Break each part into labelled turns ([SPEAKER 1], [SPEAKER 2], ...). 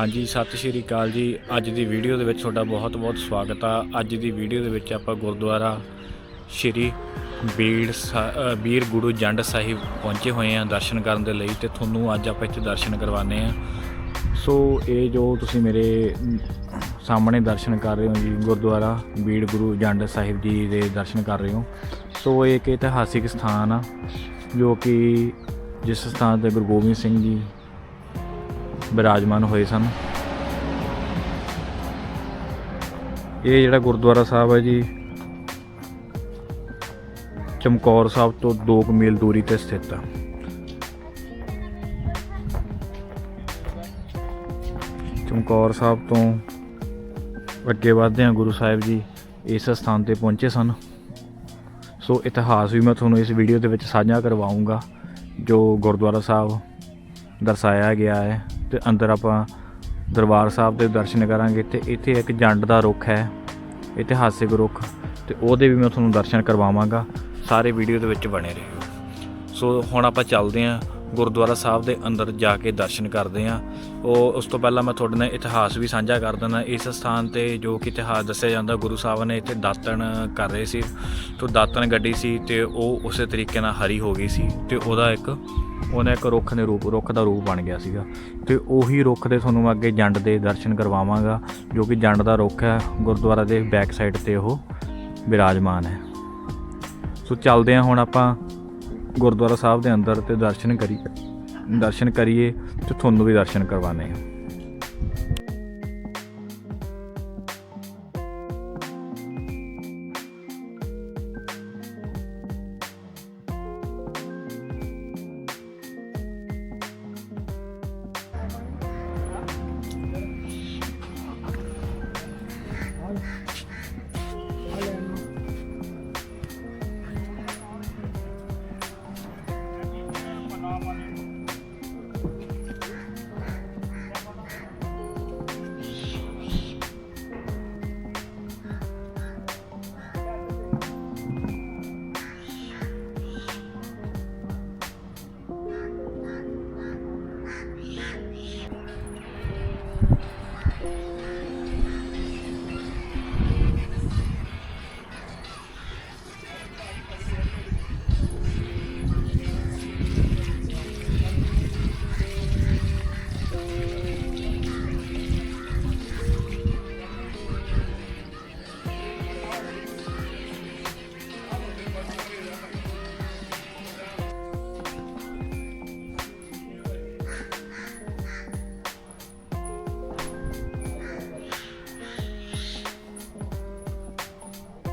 [SPEAKER 1] ਹਾਂਜੀ ਸਤਿ ਸ਼੍ਰੀ ਅਕਾਲ ਜੀ। ਅੱਜ ਦੀ ਵੀਡੀਓ ਦੇ ਵਿੱਚ ਤੁਹਾਡਾ ਬਹੁਤ-ਬਹੁਤ ਸਵਾਗਤ ਆ। ਅੱਜ ਦੀ ਵੀਡੀਓ ਦੇ ਵਿੱਚ ਆਪਾਂ ਗੁਰਦੁਆਰਾ ਸ਼੍ਰੀ ਬੀੜ ਸਾ- ਅ, ਬੀਰ ਗੁਰੂ ਜੰਡ ਸਾਹਿਬ ਪਹੁੰਚੇ ਹੋਏ ਆ ਦਰਸ਼ਨ ਕਰਨ ਦੇ ਲਈ ਤੇ ਤੁਹਾਨੂੰ ਅੱਜ ਆਪਾਂ ਇੱਥੇ ਦਰਸ਼ਨ ਕਰਵਾਨੇ ਆ। ਸੋ ਇਹ ਜੋ ਤੁਸੀਂ ਮੇਰੇ ਸਾਹਮਣੇ ਦਰਸ਼ਨ ਕਰ ਰਹੇ ਹੋ ਜੀ ਗੁਰਦੁਆਰਾ ਬੀੜ ਗੁਰੂ ਜੰਡ ਸਾਹਿਬ ਜੀ ਦੇ ਦਰਸ਼ਨ ਕਰ ਰਹੇ ਹੋ। ਸੋ ਇਹ ਇੱਕ ਇਤਿਹਾਸਿਕ ਸਥਾਨ ਆ ਜੋ ਕਿ ਜਿਸ ਸਥਾਨ ਤੇ ਗੁਰੂ ਗੋਬਿੰਦ ਸਿੰਘ ਜੀ ਬਿਰਾਜਮਾਨ ਹੋਏ ਸਨ। ਇਹ ਜਿਹੜਾ ਗੁਰਦੁਆਰਾ ਸਾਹਿਬ ਹੈ ਜੀ, ਚਮਕੌਰ ਸਾਹਿਬ ਤੋਂ 2 ਮੀਲ ਦੂਰੀ ਤੇ ਸਥਿਤ ਹੈ ਚਮਕੌਰ ਸਾਹਿਬ ਤੋਂ ਅੱਗੇ ਵਧਦੇ ਹਾਂ, ਗੁਰੂ ਸਾਹਿਬ ਜੀ ਇਸ ਸਥਾਨ ਤੇ ਪਹੁੰਚੇ ਸਨ। ਸੋ ਇਤਿਹਾਸ ਵੀ ਮੈਂ ਤੁਹਾਨੂੰ ਇਸ ਵੀਡੀਓ ਦੇ ਵਿੱਚ ਸਾਂਝਾ ਕਰਵਾਉਂਗਾ ਜੋ ਗੁਰਦੁਆਰਾ ਸਾਹਿਬ ਦਰਸਾਇਆ ਗਿਆ ਹੈ। ਤੇ ਅੰਦਰ ਆਪਾਂ ਦਰਬਾਰ ਸਾਹਿਬ ਦੇ ਦਰਸ਼ਨ ਕਰਾਂਗੇ। ਤੇ ਇੱਥੇ ਇੱਕ ਜੰਡ ਦਾ ਰੁੱਖ ਹੈ, ਇਤਿਹਾਸਿਕ ਰੁੱਖ, ਤੇ ਉਹਦੇ ਵੀ ਮੈਂ ਤੁਹਾਨੂੰ ਦਰਸ਼ਨ ਕਰਵਾਵਾਂਗਾ। ਸਾਰੇ ਵੀਡੀਓ ਦੇ ਵਿੱਚ ਬਣੇ ਰਹੋ। ਸੋ ਹੁਣ ਆਪਾਂ ਚੱਲਦੇ ਹਾਂ ਗੁਰਦੁਆਰਾ ਸਾਹਿਬ ਦੇ ਅੰਦਰ ਜਾ ਕੇ ਦਰਸ਼ਨ ਕਰਦੇ ਹਾਂ। ਉਹ ਉਸ ਤੋਂ ਪਹਿਲਾਂ ਮੈਂ ਤੁਹਾਡੇ ਨਾਲ ਇਤਿਹਾਸ ਵੀ ਸਾਂਝਾ ਕਰ ਦਿੰਦਾ। ਇਸ ਸਥਾਨ ਤੇ ਜੋ ਕਿ ਇਤਿਹਾਸ ਦੱਸਿਆ ਜਾਂਦਾ, ਗੁਰੂ ਸਾਹਿਬ ਨੇ ਇੱਥੇ ਦਾਤਣ ਕਰ ਰਹੇ ਸੀ। ਤੋਂ ਦਾਤਣ ਗੱਡੀ ਸੀ ਤੇ ਉਹ ਉਸੇ ਤਰੀਕੇ ਨਾਲ ਹਰੀ ਹੋ ਗਈ ਸੀ ਤੇ ਉਹਦਾ ਇੱਕ ਉਹਨੇ ਇੱਕ ਰੁੱਖ ਦੇ ਰੂਪ, ਰੁੱਖ ਦਾ ਰੂਪ ਬਣ ਗਿਆ ਸੀਗਾ। ਤੇ ਉਹੀ ਰੁੱਖ ਦੇ ਤੁਹਾਨੂੰ ਮੈਂ ਅੱਗੇ ਜੰਡ ਦੇ ਦਰਸ਼ਨ ਕਰਵਾਵਾਂਗਾ, ਜੋ ਕਿ ਜੰਡ ਦਾ ਰੁੱਖ ਹੈ। ਗੁਰਦੁਆਰਾ ਦੇ ਬੈਕ ਸਾਈਡ ਤੇ ਉਹ ਵਿਰਾਜਮਾਨ ਹੈ। ਸੋ ਚੱਲਦੇ ਹਾਂ ਹੁਣ ਆਪਾਂ ਗੁਰਦੁਆਰਾ ਸਾਹਿਬ ਦੇ ਅੰਦਰ ਤੇ ਦਰਸ਼ਨ ਕਰੀਏ ਦਰਸ਼ਨ ਕਰੀਏ ਤੇ ਤੁਹਾਨੂੰ ਵੀ ਦਰਸ਼ਨ ਕਰਵਾਣੇ ਆ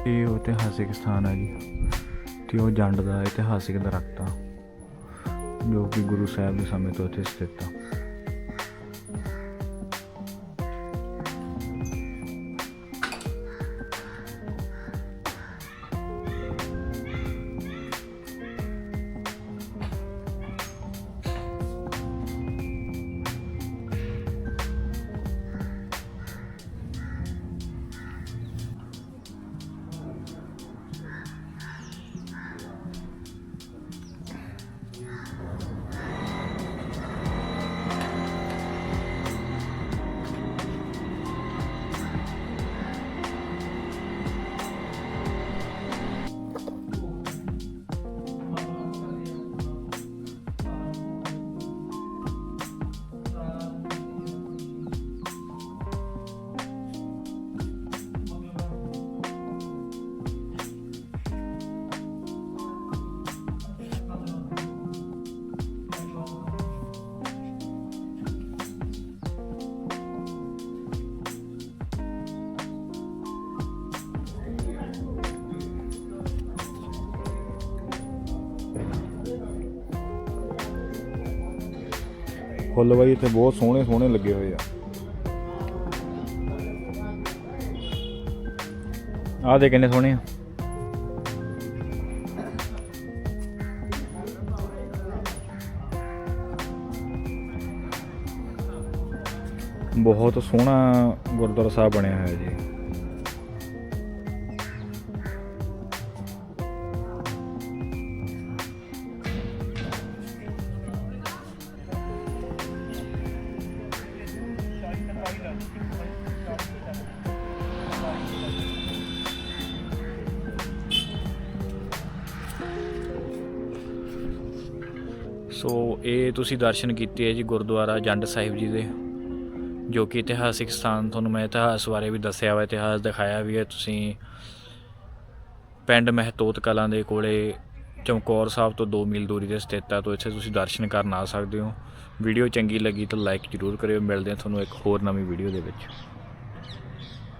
[SPEAKER 1] ਇਹ ਉਹ ਇਤਿਹਾਸਿਕ ਸਥਾਨ ਹੈ ਜੀ। ਤੇ ਉਹ ਜੰਡ ਦਾ ਇਤਿਹਾਸਿਕ ਦਰਖਤ ਆ, ਜੋ ਕਿ ਗੁਰੂ ਸਾਹਿਬ ਦੇ ਸਮੇਂ ਤੋਂ ਇੱਥੇ ਸਥਿਤ ਆ। ਫੁੱਲ ਬਾਈ, ਇੱਥੇ ਬਹੁਤ ਸੋਹਣੇ ਸੋਹਣੇ ਲੱਗੇ ਹੋਏ ਆ। ਆਹ ਦੇ ਕਿੰਨੇ ਸੋਹਣੇ ਆ। ਬਹੁਤ ਸੋਹਣਾ ਗੁਰਦੁਆਰਾ ਸਾਹਿਬ ਬਣਿਆ ਹੋਇਆ ਜੀ। ਸੋ ਇਹ ਤੁਸੀਂ ਦਰਸ਼ਨ ਕੀਤੇ ਹੈ ਜੀ ਗੁਰਦੁਆਰਾ ਜੰਡ ਸਾਹਿਬ ਜੀ ਦੇ, ਜੋ ਕਿ ਇਤਿਹਾਸਿਕ ਸਥਾਨ ਤੁਹਾਨੂੰ ਮੈਂ ਇਤਿਹਾਸ ਬਾਰੇ ਵੀ ਦੱਸਿਆ ਵਾ, ਇਤਿਹਾਸ ਦਿਖਾਇਆ ਵੀ ਹੈ। ਤੁਸੀਂ ਪਿੰਡ ਮਹਿਤੋਤ ਕਲਾਂ ਦੇ ਕੋਲੇ ਚਮਕੌਰ ਸਾਹਿਬ ਤੋਂ 2 ਮੀਲ ਦੂਰੀ ਤੇ ਸਥਿਤ ਹੈ ਤੋਂ ਇੱਥੇ ਤੁਸੀਂ ਦਰਸ਼ਨ ਕਰਨ ਆ ਸਕਦੇ ਹੋ। ਵੀਡੀਓ ਚੰਗੀ ਲੱਗੀ ਤਾਂ ਲਾਈਕ ਜ਼ਰੂਰ ਕਰਿਓ। ਮਿਲਦੇ ਹਾਂ ਤੁਹਾਨੂੰ ਇੱਕ ਹੋਰ ਨਵੀਂ ਵੀਡੀਓ ਦੇ ਵਿੱਚ।